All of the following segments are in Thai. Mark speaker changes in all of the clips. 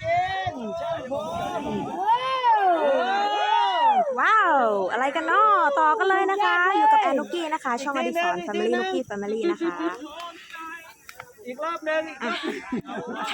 Speaker 1: เก่งช่างพง
Speaker 2: ว้าว อะไรกันเนาะต่อกันเลยนะคะ อยู่กับแอนนุกกี้นะคะ ช่องอดิสร Family นุกกี้ Family นะคะ
Speaker 1: อีกรอบหนึ่ง
Speaker 2: อะ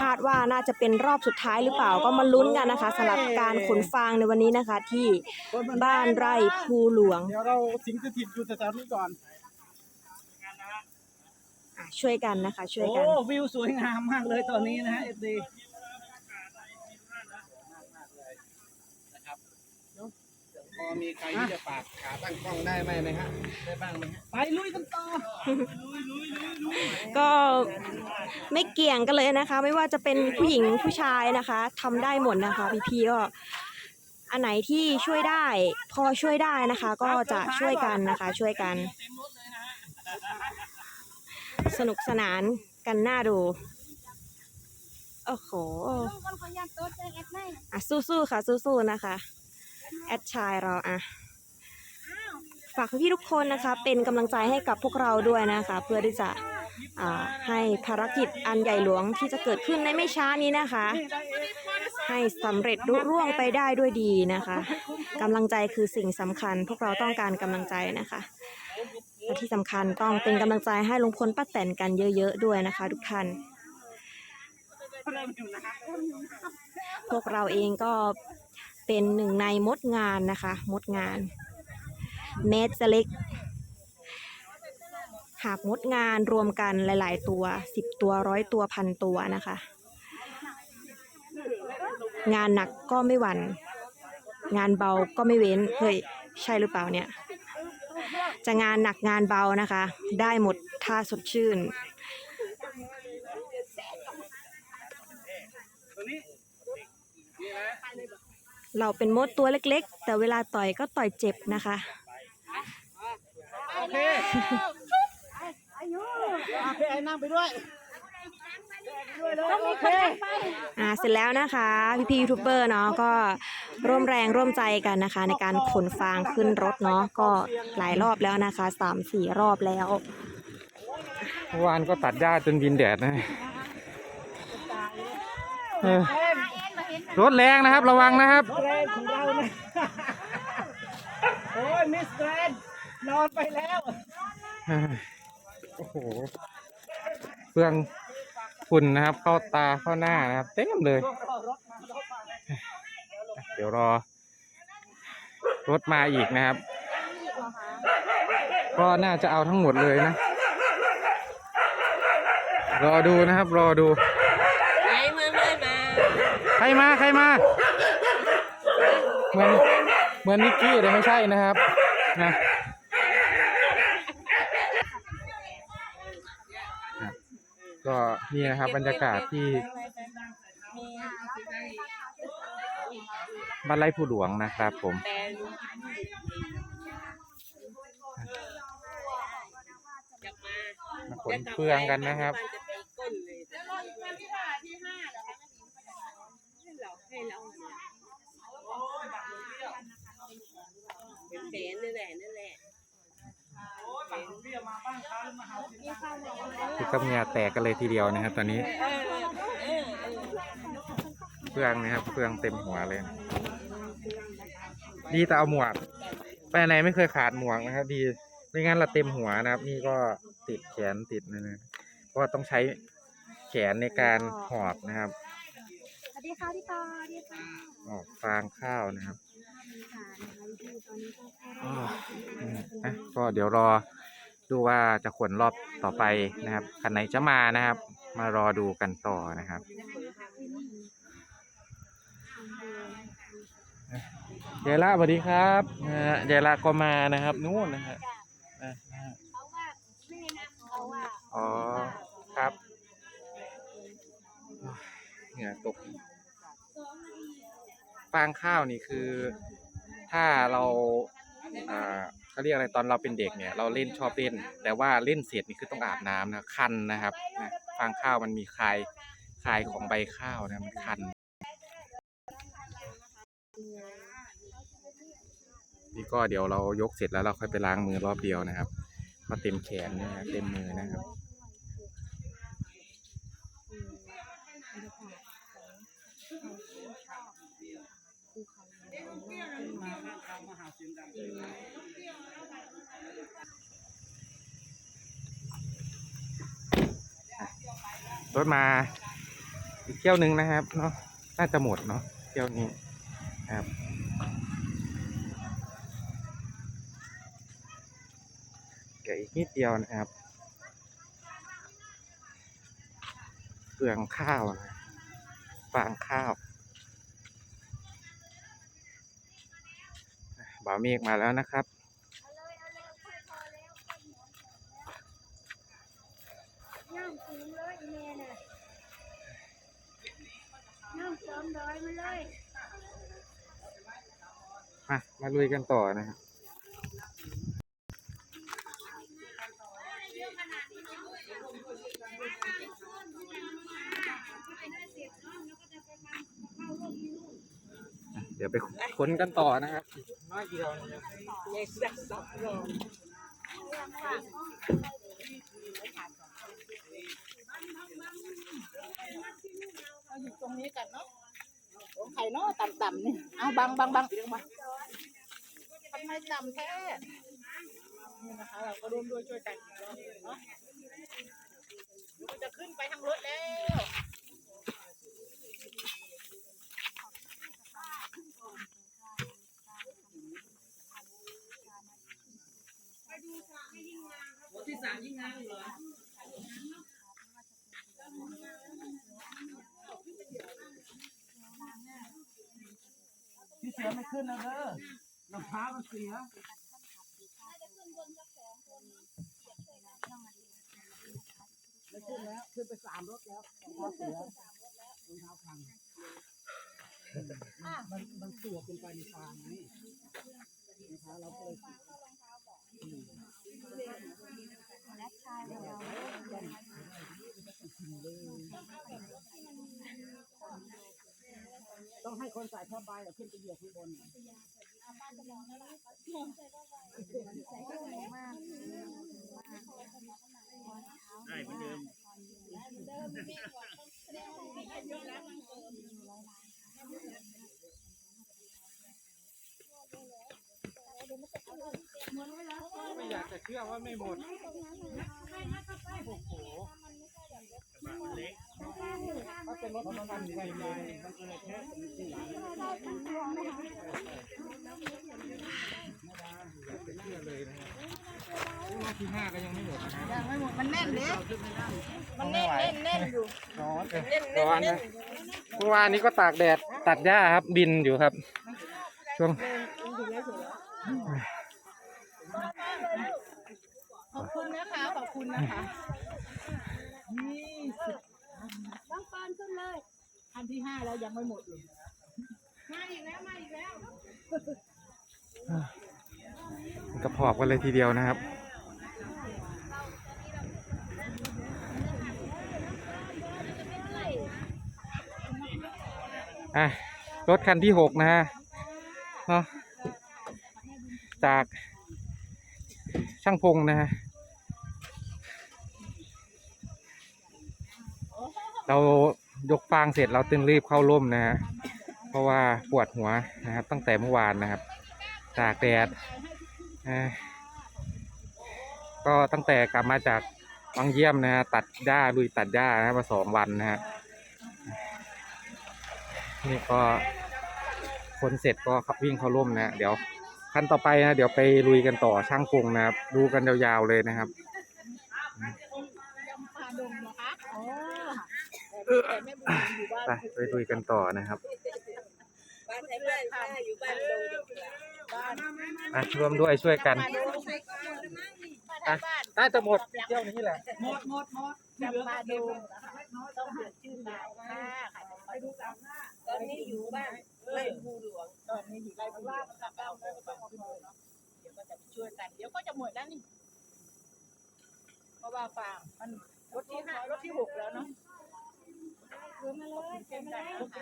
Speaker 2: คาดว่าน่าจะเป็นรอบสุดท้ายหรือเปล่าก็มาลุ้นกันนะคะสำหรับการขนฟางในวันนี้นะคะ ที่บ้านไร่ภูหลวง
Speaker 1: เดี๋ยวเราสิงสถิตอยู่แถวๆนี้ก่อน
Speaker 2: อะช่วยกันนะคะ ช่วย
Speaker 1: โอ้
Speaker 2: กัน
Speaker 1: วิวสวยงามมากเลยตอนนี้นะฮะเอฟซี
Speaker 3: อมีใครที่จะปาดขาตั้งกล้องได้ไหมนะฮะได้บ้างไหมฮะ
Speaker 1: ไปลุยกันต่อ
Speaker 2: ก็ไม่เกี่ยงกันเลยนะคะ ไม่ว่าจะเป็นผู้หญิงผู้ชายนะคะทำได้หมดนะคะพี่พีก็อันไหนที่ช่วยได้ พอช่วยได้นะคะ ก็จะช่วยกันนะคะ ช่วยกัน สนุกสนานกันน่าดูโอ้โหอะสู้ๆค่ะสู้ๆนะคะ แอดชายเราอะฝากพี่ทุกคนนะคะ เป็นกำลังใจให้กับพวกเราด้วยนะคะ เพื่อที่จะให้ภารกิจอันใหญ่หลวงที่จะเกิดขึ้นในไม่ช้านี้นะคะ ให้สำเร็จรุ่ร่วงไปได้ด้วยดีนะคะกำลังใจคือสิ่งสำคัญ พวกเราต้องการกำลังใจนะคะและที่สำคัญต้องเป็นกำลังใจให้ลุงพลป้าแตนกันเยอะ ๆ ด้วยนะคะ ทุกท่านพวกเราเองก็ เป็นหนึ่งในมดงานนะคะ มดงาน เม็ดจะเล็ก หากมดงานรวมกันหลาย ๆ ตัวสิบตัวร้อยตัวพันตัวนะคะ งานหนักก็ไม่หวัน่น งานเบาก็ไม่เว้นเฮ้ยใช่หรือเปล่าเนี่ย จะงานหนักงานเบานะคะ ได้หมดถ้าสดชื่น เราเป็นมดตัวเล็กๆ แต่เวลาต่อยก็ต่อยเจ็บนะคะ
Speaker 1: โอเคอะพี่ไอ้นั่งไปด้วยด้วยเลยโอเค
Speaker 2: อ่าเสร็จแล้วนะคะ พี่พี่ยูทูบเบอร์เนาะก็ร่วมแรงร่วมใจกันนะคะ ในการขนฟางขึ้นรถเนาะก็หลายรอบแล้วนะคะสามสี่รอบแล้ว
Speaker 3: เมื่อวานก็ตัดหญ้าจนบินแดดนะเออ รถแรงนะครับระวังนะครับ
Speaker 1: รถแรงของเรานะโอ้ยมิสแกรนด์นอนไปแล้ว
Speaker 3: เอ้ยโอ้โหเฟืองฝุ่นนะครับ เข้าตาเข้าหน้านะครับ เต็มเลย เดี๋ยวรอ รถมาอีกนะครับ ก็น่าจะเอาทั้งหมดเลยนะ รอดูนะครับ รอดู ใครมาใครมาเหมือนเหมือนนิกกี้แต่ไม่ใช่นะครับนะก็นี่นะครับบรรยากาศที่บ้านไร่ผู้หลวงนะครับผมมาขนเฟืองกันนะครับ
Speaker 4: แสนนั่นแหละนั่นแหละ
Speaker 3: คือก็เหงียแตกกันเลยทีเดียวนะครับ ตอนนี้เฟืองนะครับเฟืองเต็มหัวเลยนะดีแต่เอาหมวกไปไหนไม่เคยขาดหมวกนะครับ ดีไม่งั้นเราเต็มหัวนะครับ นี่ก็ติดแขนติดนะนะเพราะว่าต้องใช้แขนในการหอบนะครับ
Speaker 2: สวัสดีค่ะพี่ตาสวัสดีค่ะ
Speaker 3: ออกฟางข้าวนะครับอ่าอืมอะก็เดี๋ยวรอ ดูว่าจะขนรอบต่อไปนะครับคันไหนจะมานะครับ มารอดูกันต่อนะครับเยายละสวัสดีครับนะฮะเยายละก็มานะครับนู่นนะฮะอะนะฮะอ๋อครับโอ้ยเหงื่อตกฟางข้าวนี่คือ ถ้าเราอ่า เขาเรียกอะไรตอนเราเป็นเด็กเนี่ยเราเล่นชอบเล่น แต่ว่าเล่นเสร็จนี่คือต้องอาบน้ำนะคันนะครับนะฟางข้าวมันมีคายคายของใบข้าวนะมันคัน นี่ก็เดี๋ยวเรายกเสร็จแล้วเราค่อยไปล้างมือรอบเดียวนะครับก็เต็มแขนนะฮะเต็มมือนะครับ รถมาอีกเที่ยวหนึ่งนะครับเนาะน่าจะหมดเนาะเที่ยวนี้ครับเดี๋อีกนิดเดียวนะครับเปลืองข้าวนะฟางข้าวบ่าวเมฆมาแล้วนะครับ
Speaker 5: น้ำสูงเลยอีแม่น่ะน้ำเสริมดอยมาเลย
Speaker 3: มามาลุยกันต่อนะครับเดี๋ยวไปค้นกันต่อนะครับน้อยเดียวนะครับ
Speaker 4: เล็กสักส อ
Speaker 1: ยู่ตรงนี้กันเนาะของไข่เนาะต่ำๆนี่เอาบังบังบังอีกมาทำไมต่ำแท้นี่นะคะเราก็ร่วมด้วยช่วยกันเนาะเดี๋ยวมันจะขึ้นไปทางรถแล้ว
Speaker 6: พี่เเสียไม่ขึ้นนะเด้อรองเท้ามันเสียไม่ขึ้นแล้วขึ้นไปสามรถแล้วรองเท้าเสียรองเท้าพังมันมันตัวเป็นไปในฟางนี่รองเท้าเราก็เลย ต้องให้คนใส่ผ้าใบอะขึ้นไปเหยียบข้างบน
Speaker 3: ไม่อยากจะเชื่อว่าไม่หมด
Speaker 6: ถ้าเป็นรถมันกันไวเลยมันก็เลยแค่เป็นที่หลัง
Speaker 3: เชื่อเลยนะครับรอบที่ห้าก็ยังไม่หมดนะครับ
Speaker 1: ยังไม่หมดมันแน่นเด้มันแน่นแน่นแน่นอยู่
Speaker 3: ร้อนร้อนนะเมื่อวานนี้ก็ตากแดดตัดหญ้าครับบินอยู่ครับช่วง
Speaker 1: ขอบคุณนะคะขอบคุณนะคะยี่สิบ
Speaker 5: ต้องปา นขึ้นเลย
Speaker 1: อันที่ห้าแล้วยังไม่หมดเลยมาอีกแล้วมาอีกแล้ว
Speaker 3: กระพอบกันเลยทีเดียวนะครับ อะ รถคันที่หกนะฮะเนาะจากช่างพงนะฮะ เรายกฟางเสร็จเราตึงรีบเข้าร่มนะฮะเพราะว่าปวดหัวนะครับตั้งแต่เมื่อวานนะครับตากแดดก็ตั้งแต่กลับมาจากวังเยี่ยมนะฮะตัดหญ้าลุยตัดหญ้านะมาสองวันนะฮะนี่ก็คนเสร็จก็ขับวิ่งเข้าร่มนะเดี๋ยวขั้นต่อไปนะเดี๋ยวไปลุยกันต่อช่างกงนะครับดูกันยาวๆเลยนะครับ
Speaker 1: พาดงเหรอคะอ๋อ แต่แม่บุญอยู่บ้าน
Speaker 3: ไปไปลุยกันต่อนะครับ
Speaker 4: บ้านไทยบ้านข้าอยู่บ้านดงเดียวกัน
Speaker 1: บ้าน
Speaker 3: อะร่วมด้วยช่วยกัน
Speaker 1: พาดง
Speaker 3: อะน่าจะหมดเที่ยวนี้แหละ
Speaker 6: หมดหมดหมด
Speaker 1: จำปาดงนะคะต้องเปลี่ยนชื่อตามค่ะไปดูตามหน้า
Speaker 4: ตอนนี้อยู่บ้านไร่ภูหลวง
Speaker 1: ตอนนี้อยู่ไรบุญมันจะเอาไปต้องขึ้นเลยเนาะเดี๋ยวก็จะไปช่วยกันเดี๋ยวก็จะหมดแล้วนี่เพราะว่าฟางมันรถที่ห้ารถที่หกแล้วเนาะ
Speaker 5: เดินมาเลยเดินมาเลย
Speaker 1: โอเค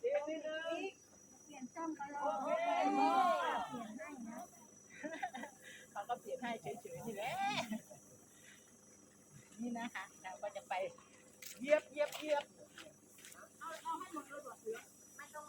Speaker 1: เดี๋ยวนิดนึง
Speaker 5: เปลี่ยนช่องไปเลย
Speaker 1: เขาก็เปลี่ยนให้เฉยๆนี่แหละ นี่นะคะเราก็จะไปเยียบเยียบเยียบ
Speaker 5: ไม่ต้อง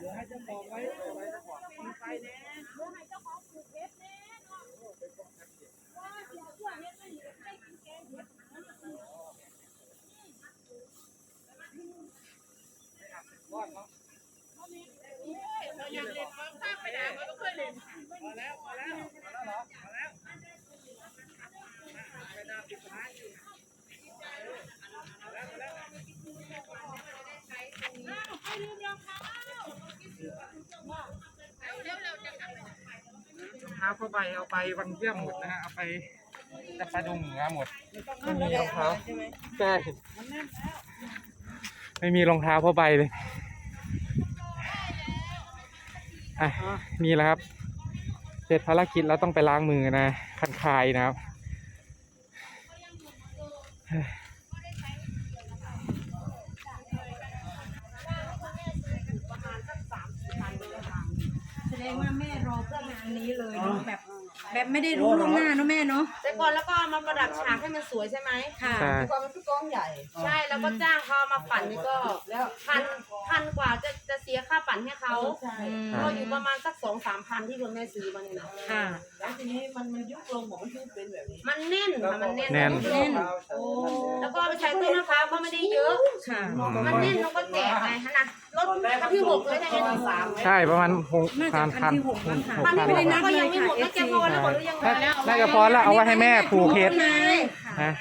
Speaker 6: เดี๋ยวให้เจ้าของไว้เอาไว้เจ้าของมีไฟแน่
Speaker 1: เรา อยากเล่นความข้ามไปด่าเขาก็เคยเล่น
Speaker 6: พอแล้วพอแล้วพอแล้วเหรอพอแล้วไปดาบปิดท้ายอยู่
Speaker 3: รองเท้าผ้าใบเอาไปวังเยี่ยมหมดนะฮะเอาไปจะไปดงเหนือหมดไม่มีรองเท้าใช่ไม่มีรองเท้าผ้าใบเลย อะนี่แหละครับเสร็จภารกิจแล้วต้องไปล้างมือนะคันคายนะครับ
Speaker 4: แสดงว่าแม่รอเพื่องานนี้เลยเนาะแบบ แบบไม่ได้รู้ล่วงหน้าเนาะแม่เนาะ
Speaker 7: แต่ก่อนแล้วก็เอามาประดับฉากให้มันสวยใช่ไหม
Speaker 4: ค่ะ
Speaker 3: ใช่
Speaker 7: แต่ก่อนมันคือกล้องใหญ่ ใช่แล้วก็จ้างเขามาปั่นนี่ก็พันพันกว่าจะจะเสียค่าปั่นให้เขาก็อยู่ประมาณสักสองสามพันที่คุณแม่ซื้อมาเนี่ยนะ
Speaker 4: ค่ะ
Speaker 6: แล้วทีนี้มันมันยุบลงบอกมันยุบเป็นแบบนี้
Speaker 7: มันแน่นค่ะมันแน่น
Speaker 3: แน่น
Speaker 7: แน่นแล้วก็เอาไป ใช้ต้นมะพร้าวก็ไม่ได้เยอะ
Speaker 4: ค่ะ
Speaker 7: มันแน่นแล้วก็แตกไงฮะนะรถคันที่หกเลยนะเนี่ย
Speaker 3: ใช่ประมาณหก
Speaker 4: น่าจะ
Speaker 3: พัน
Speaker 4: คั
Speaker 3: พั
Speaker 4: น
Speaker 3: น
Speaker 4: ที่หกมั้งค่ะ
Speaker 3: หก
Speaker 7: คัน
Speaker 3: พัน
Speaker 7: ที่หกก็ยังไม่หมดก็จะพอแล้วหมดหรือยังไง
Speaker 3: น่าจะพอแล้วเอาไว้ให้แม่ผูกเห็ด
Speaker 4: นาย
Speaker 3: นะ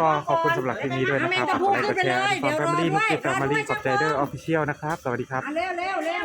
Speaker 3: ก็ขอบคุณสำหรับคลิปนี้ด้วยนะครับฝากกดไลค์กดแชร์ตอนแฟมิลี่มุกจิตกับมารีขอบใจเดอร์ออฟฟิเชียลนะครับ สวัสดีครับ
Speaker 4: เร็วเร็วเร็ว